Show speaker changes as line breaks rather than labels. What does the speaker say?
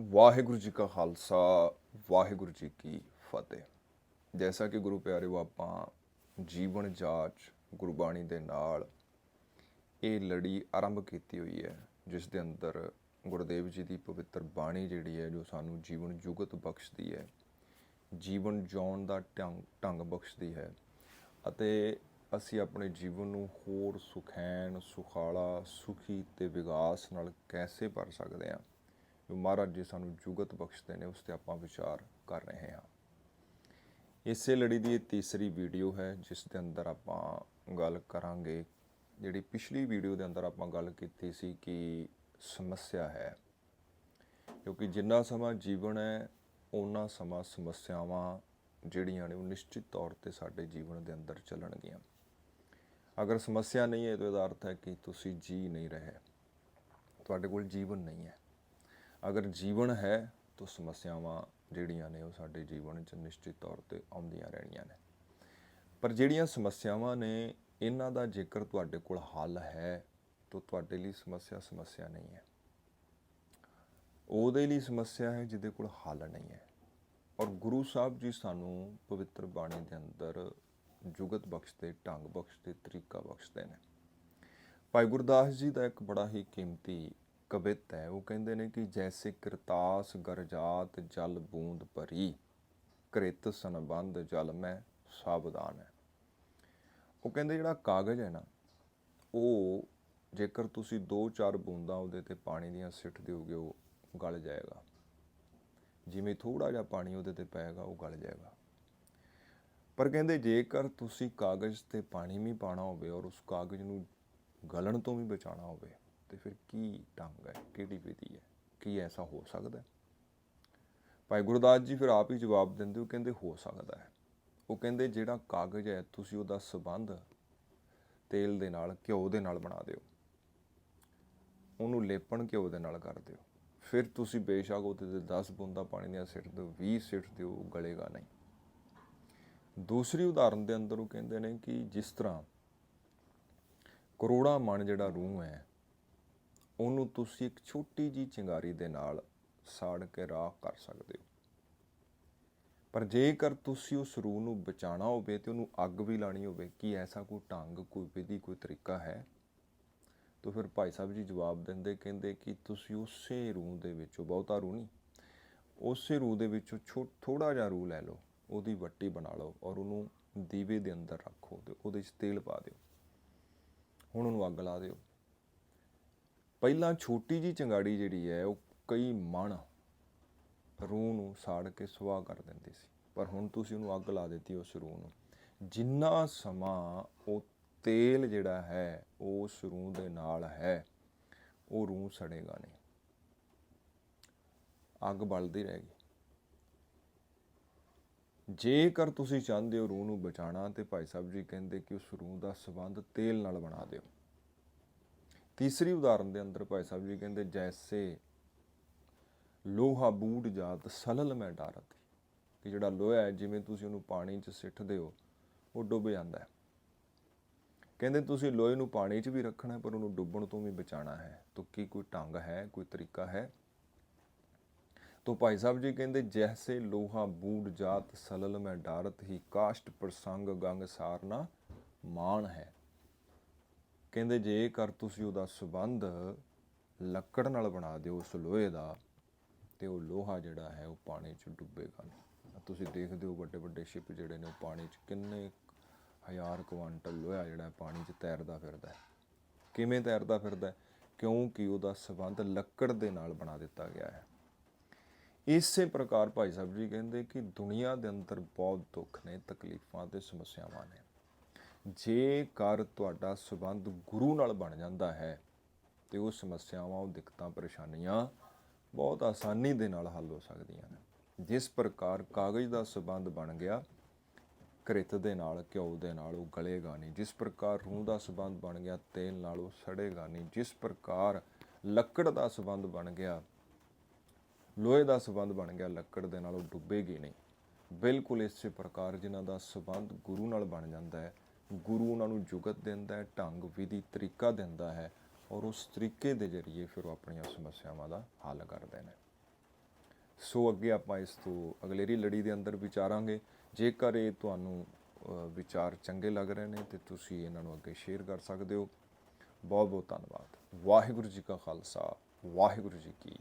ਵਾਹਿਗੁਰੂ ਜੀ ਕਾ ਖਾਲਸਾ, ਵਾਹਿਗੁਰੂ ਜੀ ਕੀ ਫਤਿਹ। ਜੈਸਾ ਕਿ ਗੁਰੂ ਪਿਆਰਿਓ, ਆਪਾਂ ਜੀਵਨ ਜਾਚ, ਗੁਰਬਾਣੀ ਦੇ ਨਾਲ ਇਹ ਲੜੀ ਆਰੰਭ ਕੀਤੀ ਹੋਈ ਹੈ, ਜਿਸ ਦੇ ਅੰਦਰ ਗੁਰਦੇਵ ਜੀ ਦੀ ਪਵਿੱਤਰ ਬਾਣੀ ਜਿਹੜੀ ਹੈ, ਜੋ ਸਾਨੂੰ ਜੀਵਨ ਜੁਗਤ ਬਖਸ਼ਦੀ ਹੈ, ਜੀਵਨ ਜਿਉਣ ਦਾ ਢੰਗ ਢੰਗ ਬਖਸ਼ਦੀ ਹੈ ਅਤੇ ਅਸੀਂ ਆਪਣੇ ਜੀਵਨ ਨੂੰ ਹੋਰ ਸੁਖੈਨ ਸੁਖਾਲਾ, ਸੁਖੀ ਤੇ ਵਿਗਾਸ ਨਾਲ ਕੈਸੇ ਭਰ ਸਕਦੇ ਹਾਂ? ਜੋ ਮਹਾਰਾਜ ਜੀ ਸਾਨੂੰ ਜੁਗਤ ਬਖਸ਼ਦੇ ਨੇ, ਉਸ ਤੇ ਆਪਾਂ ਵਿਚਾਰ ਕਰ ਰਹੇ ਹਾਂ। ਇਸੇ ਲੜੀ ਦੀ ਇਹ ਤੀਸਰੀ ਵੀਡੀਓ ਹੈ, ਜਿਸ ਦੇ ਅੰਦਰ ਆਪਾਂ ਗੱਲ ਕਰਾਂਗੇ। ਜਿਹੜੀ ਪਿਛਲੀ ਵੀਡੀਓ ਦੇ ਅੰਦਰ ਆਪਾਂ ਗੱਲ ਕੀਤੀ ਸੀ ਕਿ ਸਮੱਸਿਆ ਹੈ। ਕਿਉਂਕਿ ਜਿੰਨਾ ਸਮਾਂ ਜੀਵਨ ਹੈ ਉਹਨਾਂ ਸਮਾਂ ਸਮੱਸਿਆਵਾਂ ਜਿਹੜੀਆਂ ਨੇ, ਉਹ ਨਿਸ਼ਚਿਤ ਤੌਰ ਤੇ ਸਾਡੇ ਜੀਵਨ ਦੇ ਅੰਦਰ ਚੱਲਣਗੀਆਂ। ਅਗਰ ਸਮੱਸਿਆ ਨਹੀਂ ਹੈ, ਤਾਂ ਇਹਦਾ ਅਰਥ ਹੈ ਕਿ ਤੁਸੀਂ ਜੀ ਨਹੀਂ ਰਹੇ। ਤੁਹਾਡੇ ਕੋਲ ਜੀਵਨ ਨਹੀਂ ਹੈ। ਅਗਰ ਜੀਵਨ ਹੈ, ਤਾਂ ਸਮੱਸਿਆਵਾਂ ਜਿਹੜੀਆਂ ਨੇ ਉਹ ਸਾਡੇ ਜੀਵਨ 'ਚ ਨਿਸ਼ਚਿਤ ਤੌਰ ਤੇ ਆਉਂਦੀਆਂ ਰਹਿਣੀਆਂ ਨੇ। ਪਰ ਜਿਹੜੀਆਂ ਸਮੱਸਿਆਵਾਂ ਨੇ, ਇਹਨਾਂ ਦਾ ਜੇਕਰ ਤੁਹਾਡੇ ਕੋਲ ਹੱਲ ਹੈ, ਤਾਂ ਤੁਹਾਡੇ ਲਈ ਸਮੱਸਿਆ ਸਮੱਸਿਆ ਨਹੀਂ ਹੈ। ਉਹਦੇ ਲਈ ਸਮੱਸਿਆ ਹੈ ਜਿਹਦੇ ਕੋਲ ਹੱਲ ਨਹੀਂ ਹੈ। ਔਰ ਗੁਰੂ ਸਾਹਿਬ ਜੀ ਸਾਨੂੰ ਪਵਿੱਤਰ ਬਾਣੀ ਦੇ ਅੰਦਰ ਜੁਗਤ ਬਖਸ਼ਦੇ, ਢੰਗ ਬਖਸ਼ਦੇ, ਤਰੀਕਾ ਬਖਸ਼ਦੇ ਨੇ। ਭਾਈ ਗੁਰਦਾਸ ਜੀ ਦਾ ਇੱਕ ਬੜਾ ਹੀ ਕੀਮਤੀ ਕਵਿਤ ਹੈ। ਉਹ ਕਹਿੰਦੇ ਨੇ ਕਿ ਜੈਸੇ ਕਰਤਾਸ ਗਰਜਾਤ ਜਲ ਬੂੰਦ ਭਰੀ, ਕ੍ਰਿਤ ਸੰਬੰਧ ਜਲ ਮੈਂ ਸਾਵਧਾਨ ਹੈ। ਉਹ ਕਹਿੰਦੇ ਜਿਹੜਾ ਕਾਗਜ਼ ਹੈ ਨਾ, ਉਹ ਜੇਕਰ ਤੁਸੀਂ 2-4 ਬੂੰਦਾਂ ਉਹਦੇ ਤੇ ਪਾਣੀ ਦੀਆਂ ਸਿੱਟ ਦਿਓਗੇ, ਉਹ ਗਲ ਜਾਏਗਾ। ਜਿਵੇਂ ਥੋੜਾ ਜਿਹਾ ਪਾਣੀ ਉਹਦੇ ਤੇ ਪਏਗਾ, ਉਹ ਗਲ ਜਾਏਗਾ। ਪਰ ਕਹਿੰਦੇ ਜੇਕਰ ਤੁਸੀਂ ਕਾਗਜ਼ ਤੇ ਪਾਣੀ ਵੀ ਪਾਣਾ ਹੋਵੇ ਔਰ ਉਸ ਕਾਗਜ਼ ਨੂੰ ਗਲਣ ਤੋਂ ਵੀ ਬਚਾਉਣਾ ਹੋਵੇ ਤੇ ਫਿਰ ਕੀ ਢੰਗ ਹੈ? ਕਿਹੜੀ ਵਿਧੀ ਹੈ? ਕੀ ਐਸਾ ਹੋ ਸਕਦਾ ਹੈ? ਭਾਈ ਗੁਰਦਾਸ ਜੀ ਫਿਰ ਆਪ ਹੀ ਜਵਾਬ ਦਿੰਦੇ ਉਹ ਕਹਿੰਦੇ ਹੋ ਸਕਦਾ ਹੈ। ਉਹ ਕਹਿੰਦੇ ਜਿਹੜਾ ਕਾਗਜ਼ ਹੈ, ਤੁਸੀਂ ਉਹਦਾ ਸਬੰਧ ਤੇਲ ਦੇ ਨਾਲ, ਘਿਓ ਦੇ ਨਾਲ ਬਣਾ ਦਿਓ। ਉਹਨੂੰ ਲੇਪਣ ਘਿਓ ਦੇ ਨਾਲ ਕਰ ਦਿਓ। ਫਿਰ ਤੁਸੀਂ ਬੇਸ਼ੱਕ ਉਹਦੇ ਤੇ 10 ਬੂੰਦਾਂ ਪਾਣੀ ਦੀਆਂ ਸਿੱਟ ਦਿਓ 20 ਸਿੱਟ ਦਿਓ ਗਲੇਗਾ ਨਹੀਂ। ਦੂਸਰੀ ਉਦਾਹਰਨ ਦੇ ਅੰਦਰ ਉਹ ਕਹਿੰਦੇ ਨੇ ਕਿ ਜਿਸ ਤਰ੍ਹਾਂ ਕਰੋੜਾਂ ਮਣ ਜਿਹੜਾ ਰੂਹ ਹੈ ਉਹਨੂੰ ਤੁਸੀਂ ਇੱਕ ਛੋਟੀ ਜੀ ਚਿੰਗਾਰੀ ਦੇ ਨਾਲ ਸਾੜ ਕੇ ਰਾਖ ਕਰ ਸਕਦੇ ਹੋ। ਪਰ ਜੇਕਰ ਤੁਸੀਂ ਉਸ ਰੂਹ ਨੂੰ ਬਚਾਉਣਾ ਹੋਵੇ ਤੇ ਉਹਨੂੰ ਅੱਗ ਵੀ ਲਾਣੀ ਹੋਵੇ, ਕੀ ਐਸਾ ਕੋਈ ਢੰਗ, ਕੋਈ ਵਿਧੀ, ਕੋਈ ਤਰੀਕਾ ਹੈ? ਤਾਂ ਫਿਰ ਭਾਈ ਸਾਹਿਬ ਜੀ ਜਵਾਬ ਦਿੰਦੇ, ਕਹਿੰਦੇ ਕਿ ਤੁਸੀਂ ਉਸੇ ਰੂਹ ਦੇ ਵਿੱਚੋਂ, ਬਹੁਤਾ ਰੂਹ ਨਹੀਂ, ਉਸੇ ਰੂਹ ਦੇ ਵਿੱਚੋਂ ਥੋੜਾ ਜਿਹਾ ਰੂਹ ਲੈ ਲਓ, ਉਹਦੀ ਵੱਟੀ ਬਣਾ ਲਓ ਔਰ ਉਹਨੂੰ ਦੀਵੇ ਦੇ ਅੰਦਰ ਰੱਖੋ ਤੇ ਉਹਦੇ 'ਚ ਤੇਲ ਪਾ ਦਿਓ। ਹੁਣ ਉਹਨੂੰ ਅੱਗ ਲਾ ਦਿਓ। ਪਹਿਲਾਂ ਛੋਟੀ ਜੀ ਚੰਗਾੜੀ ਜਿਹੜੀ ਹੈ, ਉਹ ਕਈ ਮਣ ਰੂਹ ਨੂੰ ਸਾੜ ਕੇ ਸੁਆਹ ਕਰ ਦਿੰਦੀ ਸੀ। ਪਰ ਹੁਣ ਤੁਸੀਂ ਉਹਨੂੰ ਅੱਗ ਲਾ ਦਿੱਤੀ ਉਸ ਰੂਹ ਨੂੰ। ਜਿੰਨਾ ਸਮਾਂ ਉਹ ਤੇਲ ਜਿਹੜਾ ਹੈ ਉਸ ਰੂਹ ਦੇ ਨਾਲ ਹੈ, ਉਹ ਰੂਹ ਸੜੇਗਾ ਨਹੀਂ। ਅੱਗ ਬਲਦੀ ਰਹੇਗੀ। ਜੇਕਰ ਤੁਸੀਂ ਚਾਹੁੰਦੇ ਹੋ ਰੂਹ ਨੂੰ ਬਚਾਉਣਾ, ਤੇ ਭਾਈ ਸਾਹਿਬ ਜੀ ਕਹਿੰਦੇ ਕਿ ਉਸ ਰੂਹ ਦਾ ਸਬੰਧ ਤੇਲ ਨਾਲ ਬਣਾ ਦਿਓ। ਤੀਸਰੀ ਉਦਾਹਰਨ ਦੇ ਅੰਦਰ ਭਾਈ ਸਾਹਿਬ ਜੀ ਕਹਿੰਦੇ, ਜੈਸੇ ਲੋਹਾ ਬੂੜ ਜਾਤ ਸਲਲ ਮੈਂ ਡਾਰਤ। ਕਿ ਜਿਹੜਾ ਲੋਹਾ ਹੈ, ਜਿਵੇਂ ਤੁਸੀਂ ਉਹਨੂੰ ਪਾਣੀ 'ਚ ਸਿੱਟਦੇ ਹੋ, ਉਹ ਡੁੱਬ ਜਾਂਦਾ ਹੈ। ਕਹਿੰਦੇ, ਤੁਸੀਂ ਲੋਹੇ ਨੂੰ ਪਾਣੀ 'ਚ ਵੀ ਰੱਖਣਾ ਹੈ, ਪਰ ਉਹਨੂੰ ਡੁੱਬਣ ਤੋਂ ਵੀ ਬਚਾਣਾ ਹੈ। ਤਾਂ ਕੀ ਕੋਈ ਢੰਗ ਹੈ, ਕੋਈ ਤਰੀਕਾ ਹੈ? ਤੋ ਭਾਈ ਸਾਹਿਬ ਜੀ ਕਹਿੰਦੇ, ਜੈਸੇ ਲੋਹਾ ਬੂੜ ਜਾਤ ਸਲਲ ਮੈਂ ਡਾਰਤ, ਹੀ ਕਾਸ਼ਟ ਪ੍ਰਸੰਗ ਗੰਗ ਸਾਰਨਾ ਮਾਣ ਹੈ। ਕਹਿੰਦੇ ਜੇਕਰ ਤੁਸੀਂ ਉਹਦਾ ਸਬੰਧ ਲੱਕੜ ਨਾਲ ਬਣਾ ਦਿਓ ਉਸ ਲੋਹੇ ਦਾ, ਤੇ ਉਹ ਲੋਹਾ ਜਿਹੜਾ ਹੈ ਉਹ ਪਾਣੀ 'ਚ ਡੁੱਬੇਗਾ ਨਹੀਂ। ਤੁਸੀਂ ਦੇਖਦੇ ਹੋ ਵੱਡੇ ਵੱਡੇ ਸ਼ਿਪ ਜਿਹੜੇ ਨੇ ਉਹ ਪਾਣੀ 'ਚ ਕਿੰਨੇ ਹਜ਼ਾਰ ਕੁਆਂਟਲ ਲੋਹਾ ਜਿਹੜਾ ਪਾਣੀ 'ਚ ਤੈਰਦਾ ਫਿਰਦਾ ਹੈ। ਕਿਵੇਂ ਤੈਰਦਾ ਫਿਰਦਾ ਕਿਉਂਕਿ ਉਹਦਾ ਸਬੰਧ ਲੱਕੜ ਦੇ ਨਾਲ ਬਣਾ ਦਿੱਤਾ ਗਿਆ ਹੈ। ਇਸੇ ਪ੍ਰਕਾਰ ਭਾਈ ਸਾਹਿਬ ਜੀ ਕਹਿੰਦੇ ਕਿ ਦੁਨੀਆ ਦੇ ਅੰਦਰ ਬਹੁਤ ਦੁੱਖ ਨੇ, ਤਕਲੀਫਾਂ ਤੇ ਸਮੱਸਿਆਵਾਂ ਨੇ। ਜੇਕਰ ਤੁਹਾਡਾ ਸਬੰਧ ਗੁਰੂ ਨਾਲ ਬਣ ਜਾਂਦਾ ਹੈ, ਤੇ ਉਹ ਸਮੱਸਿਆਵਾਂ, ਉਹ ਦਿੱਕਤਾਂ, ਪਰੇਸ਼ਾਨੀਆਂ ਬਹੁਤ ਆਸਾਨੀ ਦੇ ਨਾਲ ਹੱਲ ਹੋ ਸਕਦੀਆਂ ਨੇ। ਜਿਸ ਪ੍ਰਕਾਰ ਕਾਗਜ਼ ਦਾ ਸਬੰਧ ਬਣ ਗਿਆ ਕ੍ਰਿਤ ਦੇ ਨਾਲ, ਘਿਓ ਦੇ ਨਾਲ ਉਹ ਗਲੇਗਾ ਨਹੀਂ। ਜਿਸ ਪ੍ਰਕਾਰ ਰੂਹ ਦਾ ਸਬੰਧ ਬਣ ਗਿਆ, ਤੇਲ ਨਾਲ ਉਹ ਸੜੇਗਾ ਨਹੀਂ। ਜਿਸ ਪ੍ਰਕਾਰ ਲੱਕੜ ਦਾ ਸਬੰਧ ਬਣ ਗਿਆ, ਲੋਹੇ ਦਾ ਸਬੰਧ ਬਣ ਗਿਆ, ਲੱਕੜ ਦੇ ਨਾਲ ਉਹ ਡੁੱਬੇਗੀ ਨਹੀਂ। ਬਿਲਕੁਲ ਇਸੇ ਪ੍ਰਕਾਰ ਜਿਨ੍ਹਾਂ ਦਾ ਸਬੰਧ ਗੁਰੂ ਨਾਲ ਬਣ ਜਾਂਦਾ ਹੈ ਗੁਰੂ ਉਹਨਾਂ ਨੂੰ ਜੁਗਤ ਦਿੰਦਾ ਹੈ, ਢੰਗ, ਵਿਧੀ, ਤਰੀਕਾ ਦਿੰਦਾ ਹੈ ਔਰ ਉਸ ਤਰੀਕੇ ਦੇ ਜ਼ਰੀਏ ਫਿਰ ਉਹ ਆਪਣੀਆਂ ਸਮੱਸਿਆਵਾਂ ਦਾ ਹੱਲ ਕਰਦੇ ਨੇ। ਸੋ ਅੱਗੇ ਆਪਾਂ ਇਸ ਤੋਂ ਅਗਲੇਰੀ ਲੜੀ ਦੇ ਅੰਦਰ ਵਿਚਾਰਾਂਗੇ। ਜੇਕਰ ਇਹ ਤੁਹਾਨੂੰ ਵਿਚਾਰ ਚੰਗੇ ਲੱਗ ਰਹੇ ਨੇ ਤੇ ਤੁਸੀਂ ਇਹਨਾਂ ਨੂੰ ਅੱਗੇ ਸ਼ੇਅਰ ਕਰ ਸਕਦੇ ਹੋ। ਬਹੁਤ ਬਹੁਤ ਧੰਨਵਾਦ। ਵਾਹਿਗੁਰੂ ਜੀ ਕਾ ਖਾਲਸਾ, ਵਾਹਿਗੁਰੂ ਜੀ ਕੀ